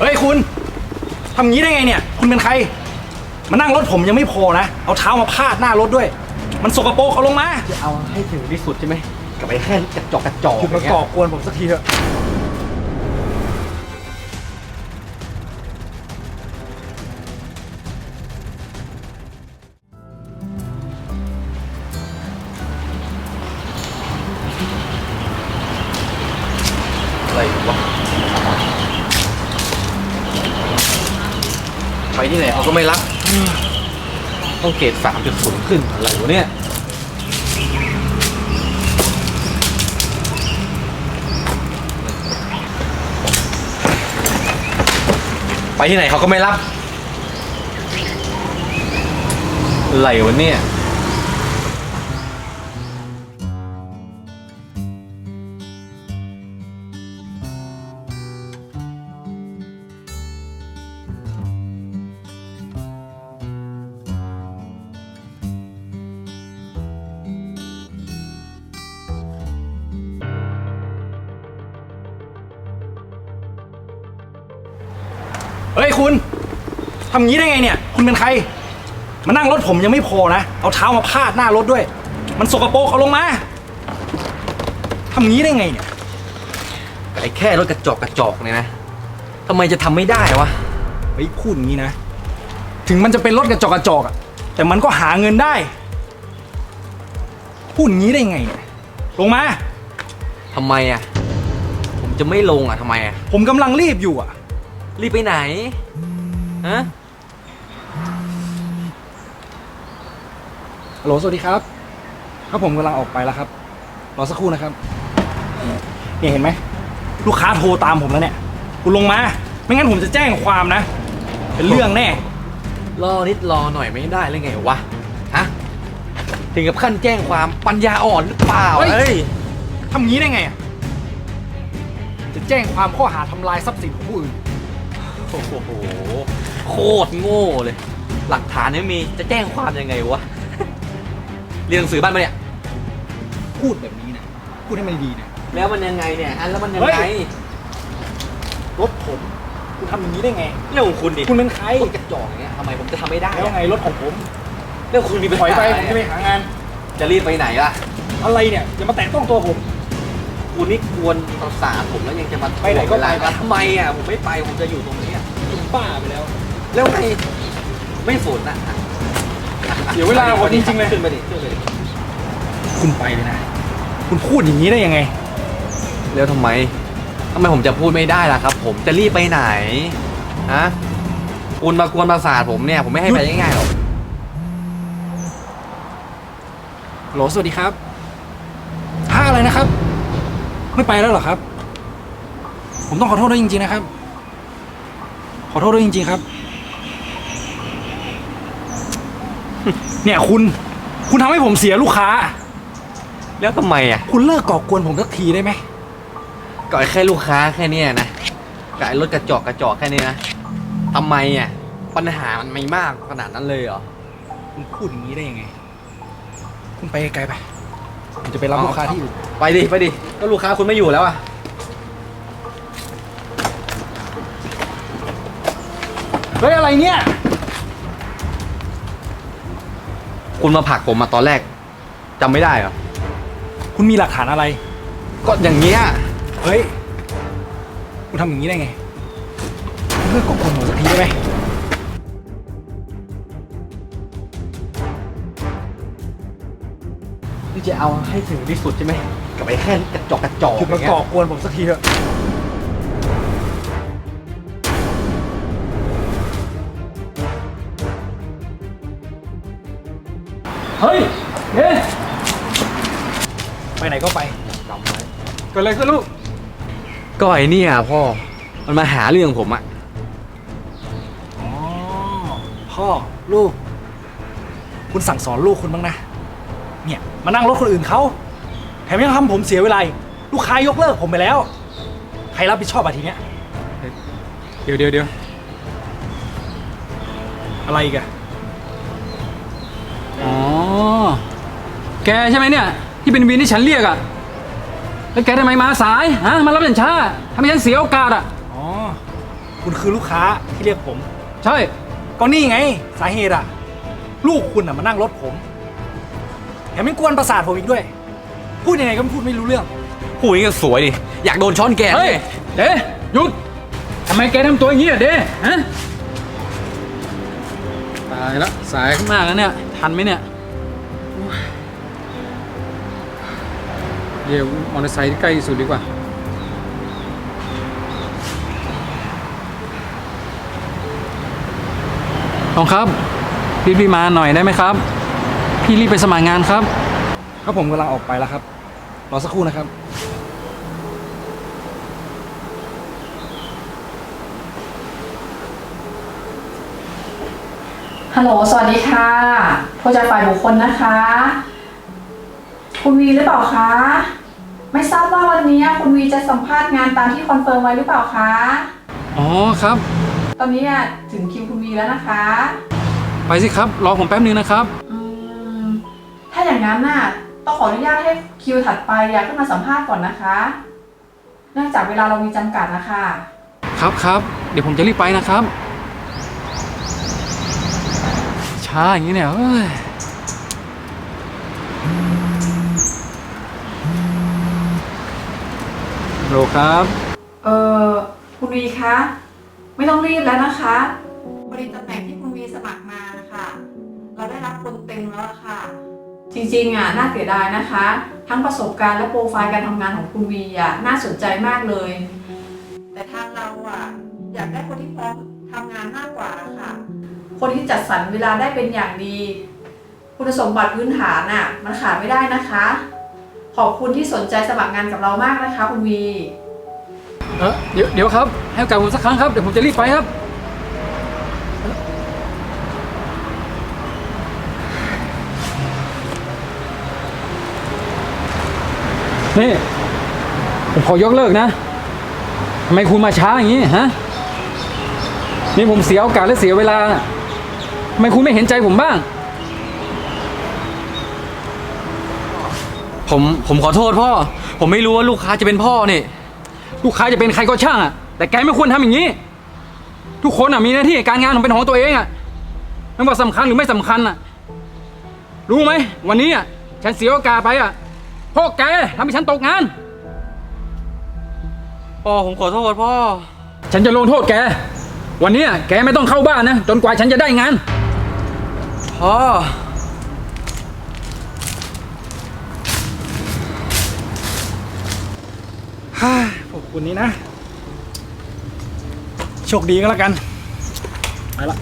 เฮ้ยคุณทำงี้ได้ไงเนี่ย คุณเป็นใคร มานั่งรถผมยังไม่พอนะ เอาเท้ามาพาดหน้ารถด้วย มันสกปรกเอาลงมา จะเอาให้ถึงที่สุดใช่ไหมกับไอ้แค่กระจอกกระจอกหยุดมาก่อกวนผมสักทีเถอะ เขาก็ไม่รับต้องเกรดสามจุดศูนย์ขึ้นอะไรวะเนี่ยไปที่ไหนเขาก็ไม่รับอะไรวะเนี่ย ฮ้ยคุณทำงี้ได้ไงเนี่ย คุณเป็นใคร มานั่งรถผมยังไม่พอนะ เอาเท้ามาพาดหน้ารถด้วย มันสกปรกเอาลงมาทำงี้ได้ไงเนี่ย ไอ้แค่รถกระจอกกระจอกเนี่ยนะทำไมจะทำไม่ได้วะ เฮ้ยพูดอย่างนี้นะ ถึงมันจะเป็นรถกระจอกกระจอกอะแต่มันก็หาเงินได้ พูดอย่างนี้ได้ไงเนี่ยลงมา ทำไมอะ ผมจะไม่ลงอะทำไมอะ ผมกำลังรีบอยู่อะ รีบไปไหนฮะฮัลโหลสวัสดีครับครับผมกำลังออกไปแล้วครับ รอสักครู่นะครับ เนี่ยเห็นไหม ลูกค้าโทรตามผมแล้วเนี่ย คุณลงมา ไม่งั้นผมจะแจ้งความนะ เป็นเรื่องแน่ รอนิดรอหน่อยไม่ได้เลยไงวะ ฮะ ถึงกับขั้นแจ้งความปัญญาอ่อนหรือเปล่าเฮ้ยเฮ้ยทำงี้ได้ไงอะจะแจ้งความข้อหาทำลายทรัพย์สินของผู้อื่น โอ้โห โคตรโง่เลย หลักฐานไม่มี จะแจ้งความยังไงวะ เรียนหนังสือบ้านมาเนี่ย พูดแบบนี้นะ พูดให้มันดีนะ แล้วมันยังไงเนี่ยอันแล้วมันยังเฮ้ไงยรถผมคุณทำอย่างนี้ได้ไง เรื่องของคุณดิคุณเป็นใครคนกระจอกอย่างเงี้ยทำไมผมจะทำไม่ได้แล้วอะไงรถของผมเรื่องคุณมีปัญถอยหาไปอะผมจะไปหางาน จะรีบไปไหนล่ะ อะไรเนี่ยอย่ามาแตะต้องตัวผม คุณนี่กวนประสาทผมแล้วยังจะมาไปไหนก็ไปเวลาทำไมอะผมไม่ไปผมจะอยู่ตรงนี้ อะคุณบ้าไปแล้ว แล้วไงไม่สนอะอะอะเดี๋ยวเวลาผมจริงๆเลย ขึ้นไปดิขึ้นไปดิคุณไปเลยนะ คุณพูดอย่างนี้ได้ยังไง แล้วทำไมทำไมผมจะพูดไม่ได้ล่ะครับ ผมจะรีบไปไหนฮะคุณมากวนประสาทผมเนี่ย ผมไม่ให้หยุดไปง่ายๆหรอกโหลสวัสดีครับห้าอะไรนะครับ ไม่ไปแล้วเหรอครับ ผมต้องขอโทษด้วยจริงๆนะครับ ขอโทษด้วยจริง ๆ ครับ เนี่ยคุณ คุณทำให้ผมเสียลูกค้า แล้วทำไมอะคุณเลิกก่อกวนผมสักทีได้ไหม ก็ไอ้แค่ลูกค้าแค่เนี้ยนะกับไอ้รถกระจอกกระจอกแค่นี้นะทำไมอะปัญหามันไม่มากขนาดนั้นเลยเหรอ คุณพูดอย่างนี้ได้ยังไง คุณไปไกลๆไปผมจะไปรับลูกค้าที่อื่น ไปดิไปดิก็ลูกค้าคุณไม่อยู่แล้วอะ เฮ้ยอะไรเนี่ย คุณมาผลักผมมาตอนแรกจำไม่ได้เหรอ คุณมีหลักฐานอะไร ก็อย่างเงี้ย เฮ้ย คุณทำอย่างนี้ได้ไงคุณเลิกก่อกวนผมสักทีได้ไหมนี่จะเอาให้ถึงที่สุดใช่ไหมกับไอ้แค่กระจอกกระจอกหยุดมาอย่างเงี้ย ก่อกวนผมสักทีเถอะ เฮ้ยเฮ้ไปไหนก็ไปจำไว้เกิดอะไรขึ้นลูก ก็ไอ้เนี่ยพ่อ มันมาหาเรื่องผมอะอ๋อ พ่อ ลูก คุณสั่งสอนลูกคุณบ้างนะ เนี่ย มานั่งรถคนอื่นเขา แถมยังทำผมเสียเวลาอีกลูกค้ายกเลิกผมไปแล้ว ใครรับผิดชอบอะทีเนี้ย เดี๋ยวเดี๋ยวเดี๋ยวอะไรอีกอ แกใช่ไหมเนี่ย ที่เป็นวินที่ฉันเรียกอะแล้วแกทำไมมาสายฮะมารับฉันช้าทำให้ฉันเสียโอกาสอะอ๋อ คุณคือลูกค้าที่เรียกผม ใช่ ก็นี่ไง สาเหตุอะลูกคุณอะมานั่งรถผมแถมยังกวนประสาทผมอีกด้วย พูดยังไงก็พูดไม่รู้เรื่อง พูดอย่างนี้ก็สวยดิ อยากโดนช้อนแกงเฮ้ยเด้หยุดทำไมแกทำตัวอย่างนี้อะเด้ฮะตายแล้วสายมากแล้วเนี่ย ทันไหมเนี่ย เดี๋ยวมอเตอร์ไซค์ที่ใกล้ที่สุดดีกว่าน้องครับรีบๆมาหน่อยได้ไหมครับ พี่รีบไปสมัครงานครับครับผมกำลังออกไปแล้วครับ รอสักครู่นะครับ ฮัลโหล สวัสดีค่ะโทรจากฝ่ายบุคคลนะคะ คุณวีหรือเปล่าคะ ไม่ทราบว่าวันนี้คุณวีจะสัมภาษณ์งานตามที่คอนเฟิร์มไว้หรือเปล่าคะ อ๋อครับ ตอนนี้อะถึงคิวคุณวีแล้วนะคะ ไปสิครับ รอผมแป๊บนึงนะครับ อืม ถ้าอย่างนั้นน่ะต้องขออนุญาตให้คิวถัดไปอะขึ้นมาสัมภาษณ์ก่อนนะคะ เนื่องจากเวลาเรามีจำกัดนะคะ ครับครับ เดี๋ยวผมจะรีบไปนะครับ ช้าอย่างนี้เนี่ยเอ้ย โหลครับ เออคุณวีคะ ไม่ต้องรีบแล้วนะคะบริตำแหน่งที่คุณวีสมัครมาค่ะ เราได้รับคนเต็มแล้วอะค่ะ จริงๆอะน่าเสียดายนะคะ ทั้งประสบการณ์และโปรไฟล์การทำงานของคุณวีอะน่าสนใจมากเลย แต่ทางเราอะอยากได้คนที่พร้อมทำงานมากกว่าค่ะ คนที่จัดสรรเวลาได้เป็นอย่างดี คุณสมบัติพื้นฐานอะมันขาดไม่ได้นะคะ ขอบคุณที่สนใจสมัครงานกับเรามากนะคะคุณวี เออเดี๋ยวเดี๋ยวครับ ให้โอกาสผมสักครั้งครับ เดี๋ยวผมจะรีบไปครับ นี่ ผมขอยกเลิกนะ ทำไมคุณมาช้าอย่างนี้ฮะ นี่ผมเสียโอกาสและเสียเวลาทำไมคุณไม่เห็นใจผมบ้าง ผมผมขอโทษพ่อ ผมไม่รู้ว่าลูกค้าจะเป็นพ่อนี่ ลูกค้าจะเป็นใครก็ช่างอะ แต่แกไม่ควรทำอย่างนี้ ทุกคนอะมีหน้าที่การงานของเป็นของตัวเองอะไม่ว่าสำคัญหรือไม่สำคัญอะ รู้ไหมวันนี้อะฉันเสียโอกาสไปอะเพราะแกทำให้ฉันตกงาน พ่อผมขอโทษพ่อ ฉันจะลงโทษแก วันนี้อะแกไม่ต้องเข้าบ้านนะจนกว่าฉันจะได้งาน พ่อ ฮ่าขอบคุณนี้นะ โชคดีก็แล้วกัน ไปละ